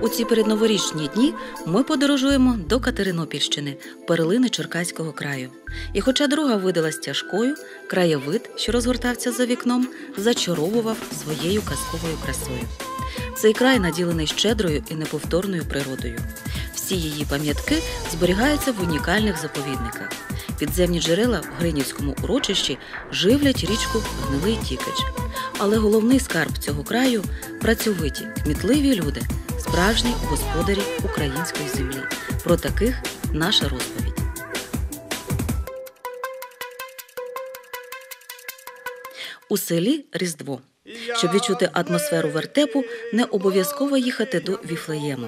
У ці передноворічні дні ми подорожуємо до Катеринопільщини, перлини Черкаського краю. І хоча дорога видалась тяжкою, краєвид, що розгортався за вікном, зачаровував своєю казковою красою. Цей край наділений щедрою і неповторною природою. Всі її пам'ятки зберігаються в унікальних заповідниках. Підземні джерела в Гринівському урочищі живлять річку Гнилий Тікач. Але головний скарб цього краю працьовиті, кмітливі люди, справжні господарі української землі. Про таких наша розповідь. У селі Різдво. Щоб відчути атмосферу вертепу, не обов'язково їхати до Віфлеєму.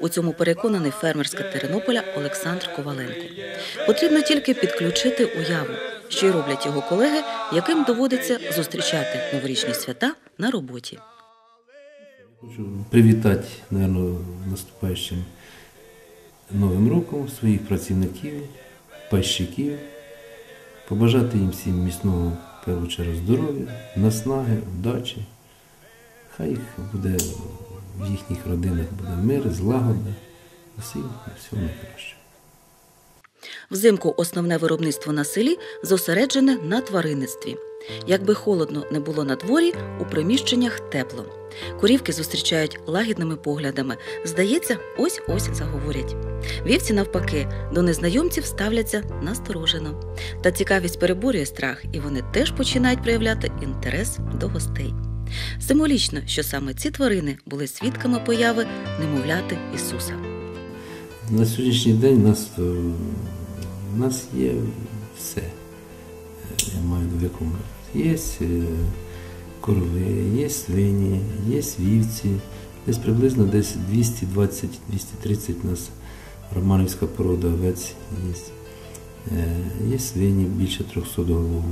У цьому переконаний фермер з Катеринополя Олександр Коваленко. Потрібно тільки підключити уяву, й роблять його колеги, яким доводиться зустрічати новорічні свята на роботі. Хочу привітати, мабуть, наступаючим Новим роком своїх працівників, пайщиків, побажати їм всім міцного першу чергу здоров'я, наснаги, вдачі. Хай їх буде в їхніх родинах буде мир, злагода, усім всього найкращого. Взимку основне виробництво на селі зосереджене на тваринництві. Якби холодно не було на дворі, у приміщеннях тепло. Корівки зустрічають лагідними поглядами. Здається, ось-ось заговорять. Вівці, навпаки, до незнайомців ставляться насторожено. Та цікавість переборює страх, і вони теж починають проявляти інтерес до гостей. Символічно, що саме ці тварини були свідками появи немовляти Ісуса. На сьогоднішній день у нас, е, у нас є все. Я маю в якому є корови, є свині, є вівці. Десь приблизно десь 220-230 у нас романівська порода овець є. Е, Є свині більше 300 голову.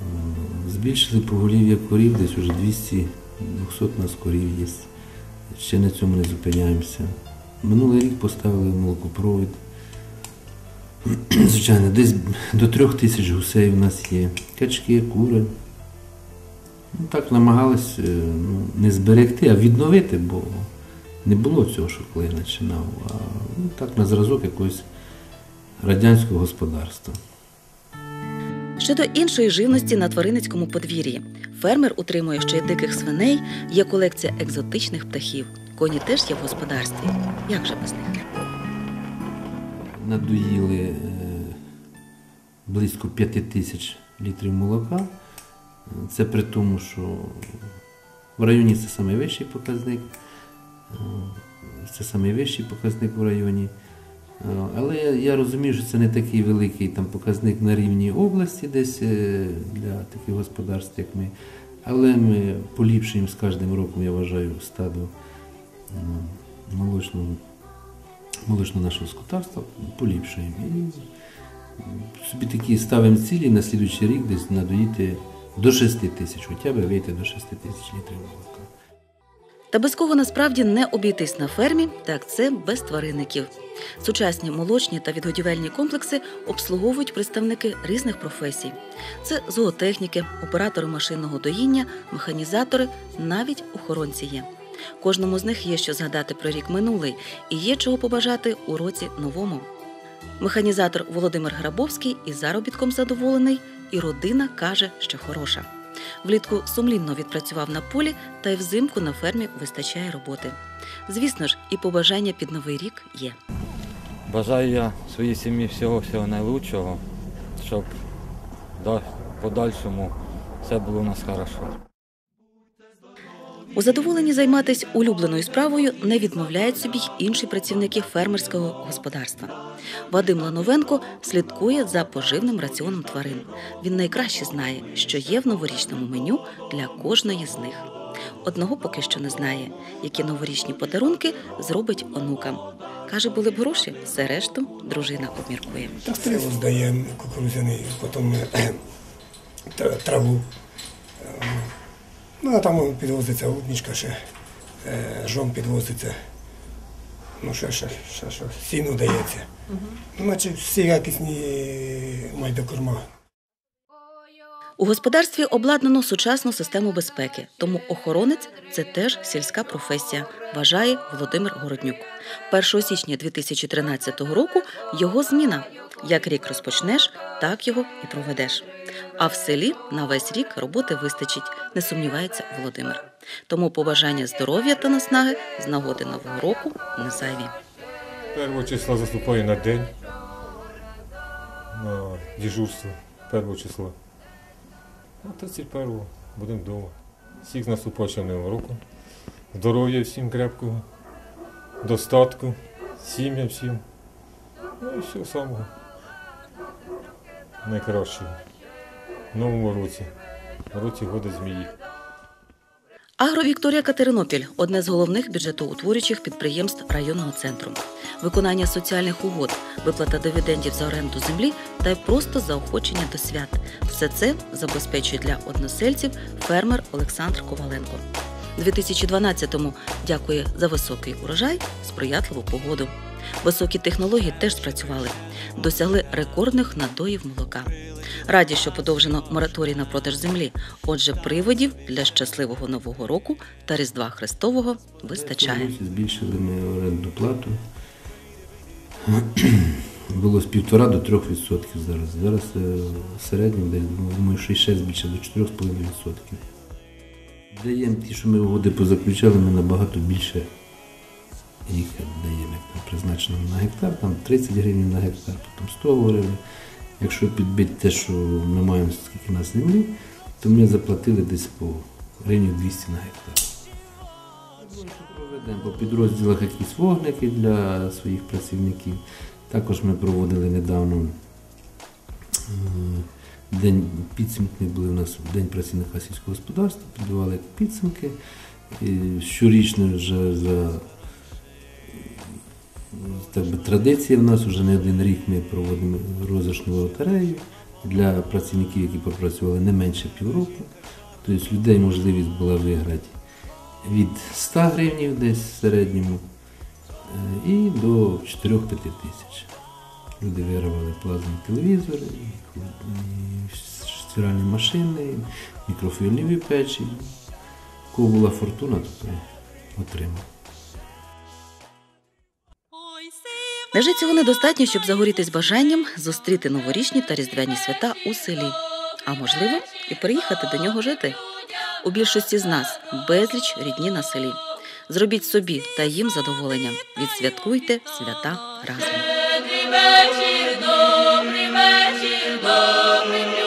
Е, Збільшили поголів'я корів, десь уже 200 200 у нас корів є. Ще на цьому не зупиняємося. Минулий рік поставили молокопровід. Звичайно, десь до трьох тисяч гусей у нас є. Качки, кури. Ну, так намагались е, ну, не зберегти, а відновити, бо не було цього, що коли я починав. А ну, так на зразок якогось радянського господарства. Щодо іншої живності на тваринницькому подвір'ї, фермер утримує ще й диких свиней, є колекція екзотичних птахів. Коні теж є в господарстві. Як же без них? надоїли е, близько 5 тисяч літрів молока. Це при тому, що в районі це найвищий показник. Е, Це найвищий показник в районі. Е, Але я, розумію, що це не такий великий там, показник на рівні області, десь для таких господарств, як ми. Але ми поліпшуємо з кожним роком, я вважаю, стадо молочного молочного нашого скотарства поліпшуємо. І собі такі ставимо цілі на слідуючий рік десь надоїти до 6 тисяч, хоча б вийти до 6 тисяч літрів молока. Та без кого насправді не обійтись на фермі, так це без тваринників. Сучасні молочні та відгодівельні комплекси обслуговують представники різних професій: це зоотехніки, оператори машинного доїння, механізатори, навіть охоронці є. Кожному з них є що згадати про рік минулий і є чого побажати у році новому. Механізатор Володимир Грабовський із заробітком задоволений, і родина каже, що хороша. Влітку сумлінно відпрацював на полі, та й взимку на фермі вистачає роботи. Звісно ж, і побажання під новий рік є. Бажаю я своїй сім'ї всього всього найкращого, щоб в подальшому все було у нас хорошо. У задоволенні займатися улюбленою справою не відмовляють собі й інші працівники фермерського господарства. Вадим Лановенко слідкує за поживним раціоном тварин. Він найкраще знає, що є в новорічному меню для кожної з них. Одного поки що не знає, які новорічні подарунки зробить онукам. Каже, були б гроші, все решту дружина обміркує. Так стрілу здаємо кукурудзяний, потім е, траву. Ну, а там підвозиться уднічка ще, е, жом підвозиться. Ну, ще, ще, ще, ще сіно дається. Ну, Значить, всі якісні майдокорма. У господарстві обладнано сучасну систему безпеки, тому охоронець це теж сільська професія, вважає Володимир Городнюк. 1 січня 2013 року його зміна. Як рік розпочнеш, так його і проведеш. А в селі на весь рік роботи вистачить, не сумнівається Володимир. Тому побажання здоров'я та наснаги з нагоди нового року не зайві. Першого числа заступаю на день на дежурство. Першого числа. А 31-го будемо вдома. Всіх з наступаючим новим роком. Здоров'я всім крепкого, достатку, сім'ям всім. Ну і всього самого. Найкращого. Новому році. Році года змії. Агровікторія Катеринопіль одне з головних бюджетоутворюючих підприємств районного центру. Виконання соціальних угод, виплата дивідендів за оренду землі та й просто заохочення до свят. Все це забезпечує для односельців фермер Олександр Коваленко. 2012-му дякує за високий урожай, сприятливу погоду. Високі технології теж спрацювали, досягли рекордних надоїв молока. Раді, що подовжено мораторій на продаж землі. Отже, приводів для щасливого нового року та Різдва Христового вистачає. збільшили ми орендну плату. Було з півтора до трьох відсотків зараз. Зараз е, в середньому десь думаю, що ще збільше до 4,5 відсотків. Даємо ті, що ми угоди позаключали, ми набагато більше їх даємо, як призначено на гектар, там 30 гривень на гектар, потім 100 говорили. Якщо підбити те, що ми маємо скільки на землі, то ми заплатили десь по гривні 200 на гектар. Проведемо по підрозділах якісь вогники для своїх працівників. Також ми проводили недавно е, день підсумки були у нас День працівника сільського господарства, підбивали підсумки. І щорічно вже за так би, традиція в нас вже не один рік ми проводимо розіграшну лотерею для працівників, які попрацювали не менше півроку. Тобто людей можливість була виграти від 100 гривень десь в середньому е, і до 4-5 тисяч. Люди вигравали плазмі телевізори, стиральні машини, мікрофільніві печі. Кого була фортуна, то отримав. Невже цього недостатньо, щоб загорітись бажанням зустріти новорічні та різдвяні свята у селі, а можливо, і приїхати до нього жити? У більшості з нас безліч рідні на селі. Зробіть собі та їм задоволення. Відсвяткуйте свята разом. Добрий вечір, добрий вечір, добрий вечір.